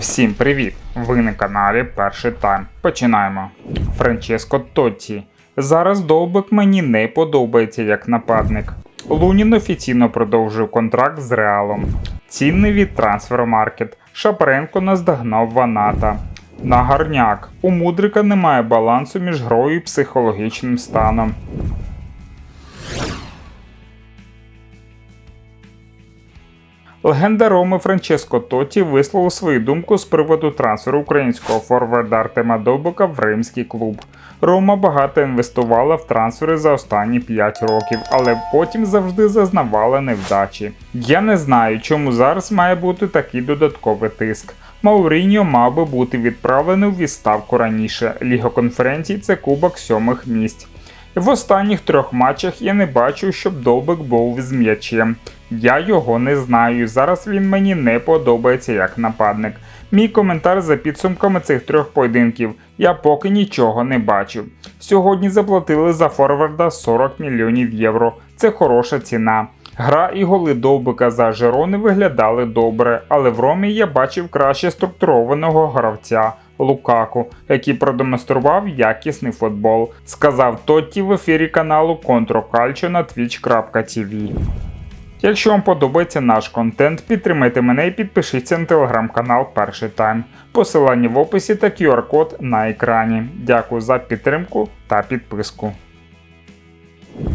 Всім привіт! Ви на каналі Перший Тайм. Починаємо. Франческо Тотті. Зараз Довбик мені не подобається як нападник. Лунін офіційно продовжив контракт з Реалом. Цінний від трансфермаркет. Шапаренко наздогнав Ваната. Нагарняк. У Мудрика немає балансу між грою і психологічним станом. Легенда Роми Франческо Тоті висловив свою думку з приводу трансферу українського форварда Артема Довбика в римський клуб. Рома багато інвестувала в трансфери за останні 5 років, але потім завжди зазнавала невдачі. Я не знаю, чому зараз має бути такий додатковий тиск. Мауріньо мав би бути відправлений у відставку раніше. Ліга конференцій це кубок сьомих місць. В останніх трьох матчах я не бачу, щоб Довбик був з м'ячем. Я його не знаю. Зараз він мені не подобається як нападник. Мій коментар за підсумками цих трьох поєдинків. Я поки нічого не бачу. Сьогодні заплатили за форварда 40 мільйонів євро. Це хороша ціна. Гра і голи Довбика за Жерони виглядали добре, але в Ромі я бачив краще структурованого гравця Лукаку, який продемонстрував якісний футбол, сказав Тотті в ефірі каналу Контрокальчо на twitch.tv. Якщо вам подобається наш контент, підтримайте мене і підпишіться на телеграм-канал Перший Тайм. Посилання в описі та QR-код на екрані. Дякую за підтримку та підписку.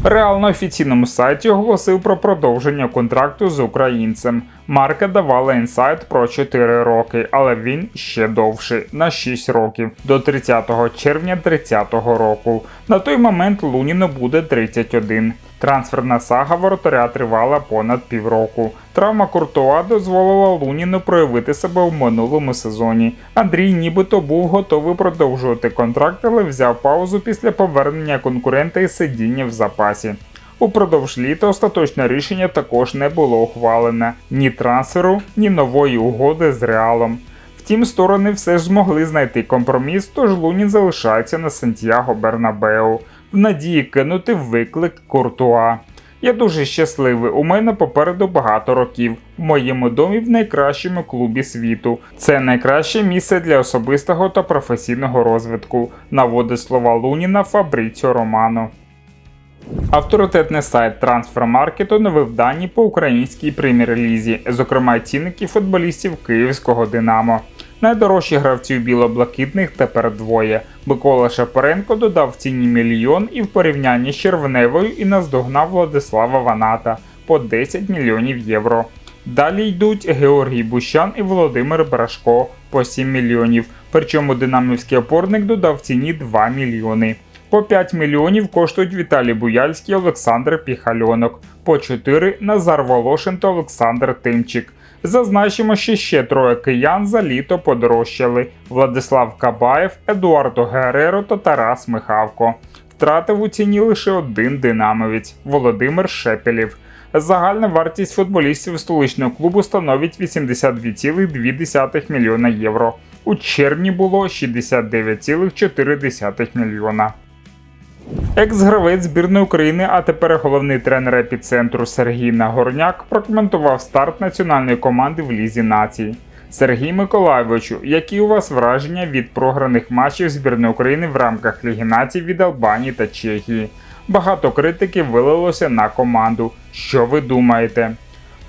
Реал на офіційному сайті оголосив про продовження контракту з українцем. Марка давала інсайт про 4 роки, але він ще довший на 6 років до 30 червня 30 року. На той момент Луніну буде 31. Трансферна сага воротаря тривала понад півроку. Травма Куртуа дозволила Луніну проявити себе в минулому сезоні. Андрій нібито був готовий продовжувати контракт, але взяв паузу після повернення конкурента і сидіння в запасі. Упродовж літа остаточне рішення також не було ухвалене ні трансферу, ні нової угоди з реалом. Втім, сторони все ж змогли знайти компроміс, тож Лунін залишається на Сантьяго Бернабеу в надії кинути виклик Куртуа. Я дуже щасливий. У мене попереду багато років. В моєму домі в найкращому клубі світу. Це найкраще місце для особистого та професійного розвитку, наводить слова Луніна Фабріціо Романо. Авторитетний сайт трансфермаркету навив дані по українській прем'єр-лізі, зокрема цінники футболістів київського Динамо. Найдорожчі гравців біло-блакитних тепер двоє. Микола Шапаренко додав в ціні мільйон і в порівнянні з Червневою і наздогнав Владислава Ваната по 10 мільйонів євро. Далі йдуть Георгій Бущан і Володимир Брашко по 7 мільйонів. Причому динамівський опорник додав в ціні 2 мільйони. По 5 мільйонів коштують Віталій Буяльський, Олександр Піхальонок, по 4 Назар Волошин та Олександр Тимчик. Зазначимо, що ще троє киян за літо подорожчали: Владислав Кабаєв, Едуардо Гереро та Тарас Михавко. Втратив у ціні лише один динамовець Володимир Шепелів. Загальна вартість футболістів столичного клубу становить 82,2 мільйона євро. У червні було 69,4 мільйона. Екс-гравець збірної України, а тепер головний тренер епіцентру Сергій Нагорняк прокоментував старт національної команди в Лізі націй. Сергій Миколайовичу, які у вас враження від програних матчів збірної України в рамках Ліги націй від Албанії та Чехії? Багато критики вилилося на команду. Що ви думаєте?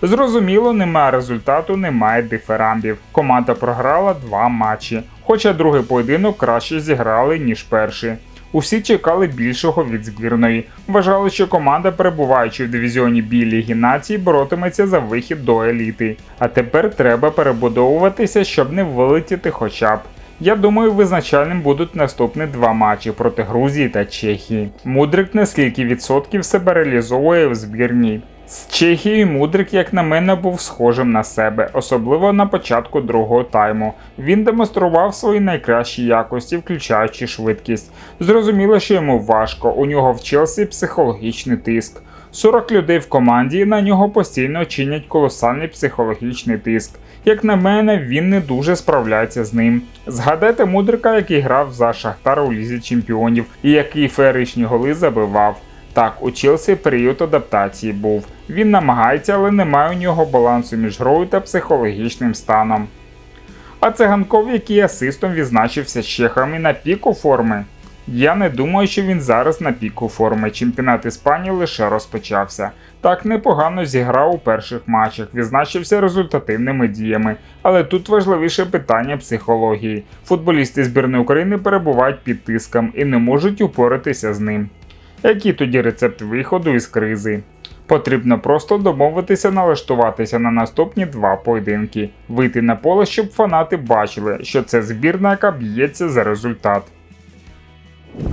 Зрозуміло, немає результату, немає диферамбів. Команда програла два матчі, хоча другий поєдинок краще зіграли, ніж перший. Усі чекали більшого від збірної. Вважали, що команда, перебуваючи в дивізіоні Бі Ліги боротиметься за вихід до еліти. А тепер треба перебудовуватися, щоб не вилетіти хоча б. Я думаю, визначальним будуть наступні два матчі проти Грузії та Чехії. Мудрик на скільки відсотків себе реалізовує в збірній. З Чехією Мудрик, як на мене, був схожим на себе, особливо на початку другого тайму. Він демонстрував свої найкращі якості, включаючи швидкість. Зрозуміло, що йому важко, у нього в Челсі психологічний тиск. 40 людей в команді на нього постійно чинять колосальний психологічний тиск. Як на мене, він не дуже справляється з ним. Згадайте мудрика, який грав за Шахтар у лізі чемпіонів і який феєричні голи забивав. Так, у Челсі період адаптації був. Він намагається, але немає у нього балансу між грою та психологічним станом. А циганков, який асистом відзначився з чехами на піку форми. Я не думаю, що він зараз на піку форми. Чемпіонат Іспанії лише розпочався. Так непогано зіграв у перших матчах, відзначився результативними діями. Але тут важливіше питання психології. Футболісти збірної України перебувають під тиском і не можуть упоратися з ним. Який тоді рецепт виходу із кризи? Потрібно просто домовитися налаштуватися на наступні два поєдинки, вийти на поле, щоб фанати бачили, що це збірна, яка б'ється за результат.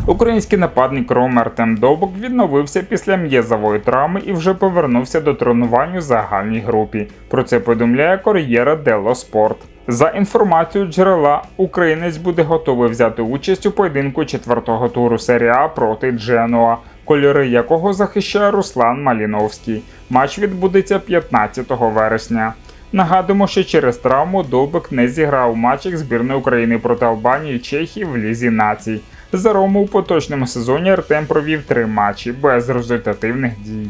Український нападник Ром Артем Довбок відновився після м'єзової травми і вже повернувся до тренувань у загальній групі. Про це повідомляє Кор'єра Дело Спорт. За інформацією джерела, українець буде готовий взяти участь у поєдинку четвертого туру серії проти Дженуа, кольори якого захищає Руслан Маліновський. Матч відбудеться 15 вересня. Нагадуємо, що через травму Довбик не зіграв у матчах збірної України проти Албанії Чехії в Лізі націй. За Рому у поточному сезоні Артем провів три матчі без результативних дій.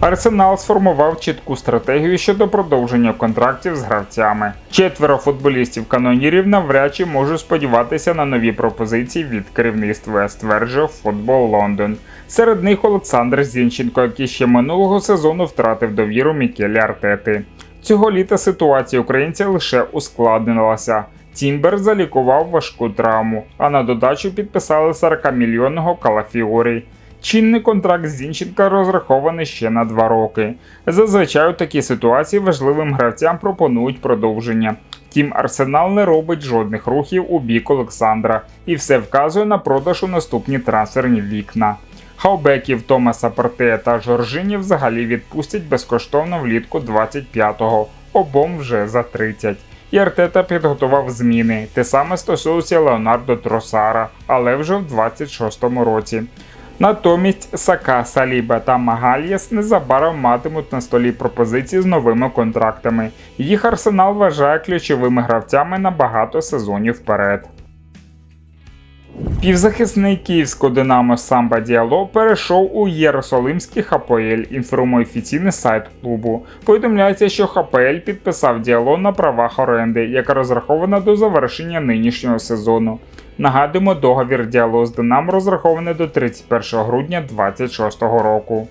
Арсенал сформував чітку стратегію щодо продовження контрактів з гравцями. Четверо футболістів канонірів навряд чи можуть сподіватися на нові пропозиції від керівництва, стверджує футбол Лондон. Серед них Олександр Зінченко, який ще минулого сезону втратив довіру Мікелі Артети. Цього літа ситуація українця лише ускладнилася. Тімбер залікував важку травму, а на додачу підписали 40-мільйонного Калафіорі. Чинний контракт Зінченка розрахований ще на два роки. Зазвичай у такій ситуації важливим гравцям пропонують продовження. Тім Арсенал не робить жодних рухів у бік Олександра і все вказує на продаж у наступні трансферні вікна. Хаубеків Томаса Партея та Жоржині взагалі відпустять безкоштовно влітку 25-го, обом вже за 30. І Артета підготував зміни. Те саме стосується Леонардо Тросара, але вже в 26-му році. Натомість Сака, Саліба та Магальєс незабаром матимуть на столі пропозиції з новими контрактами. Їх арсенал вважає ключовими гравцями на багато сезонів вперед. Півзахисник київського Динамо Самба Діало перейшов у Єрусалимський ХПЛ, інформує офіційний сайт клубу. Повідомляється, що ХПЛ підписав діало на правах оренди, яка розрахована до завершення нинішнього сезону. Нагадуємо, договір діалогу з Динамо розрахований до 31 грудня 2026 року.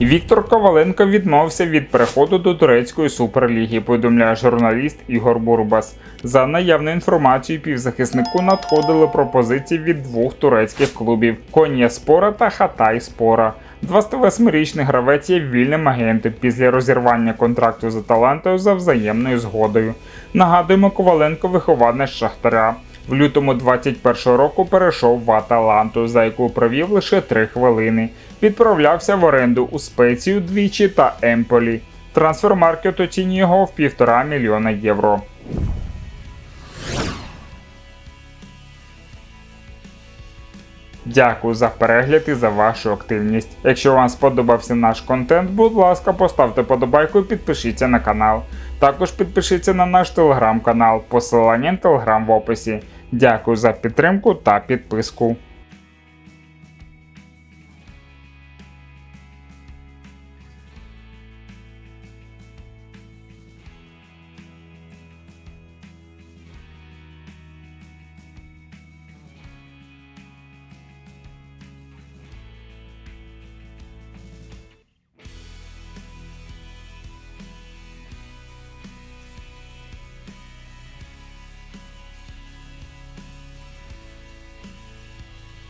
Віктор Коваленко відмовився від переходу до турецької суперліги, повідомляє журналіст Ігор Бурбас. За наявною інформацією, півзахиснику надходили пропозиції від двох турецьких клубів Конія Спора та Хатай Спора. 28-річний гравець є вільним агентом після розірвання контракту з Аталантою за взаємною згодою. Нагадуємо, Коваленко вихованець Шахтаря. В лютому 21 року перейшов в Аталанту, за яку провів лише 3 хвилини. Відправлявся в оренду у Спецію двічі та Емполі. Трансфермаркет оцінює його в 1,5 мільйона євро. Дякую за перегляд і за вашу активність. Якщо вам сподобався наш контент, будь ласка, поставте подобайку і підпишіться на канал. Також підпишіться на наш телеграм-канал, посилання на телеграм в описі. Дякую за підтримку та підписку.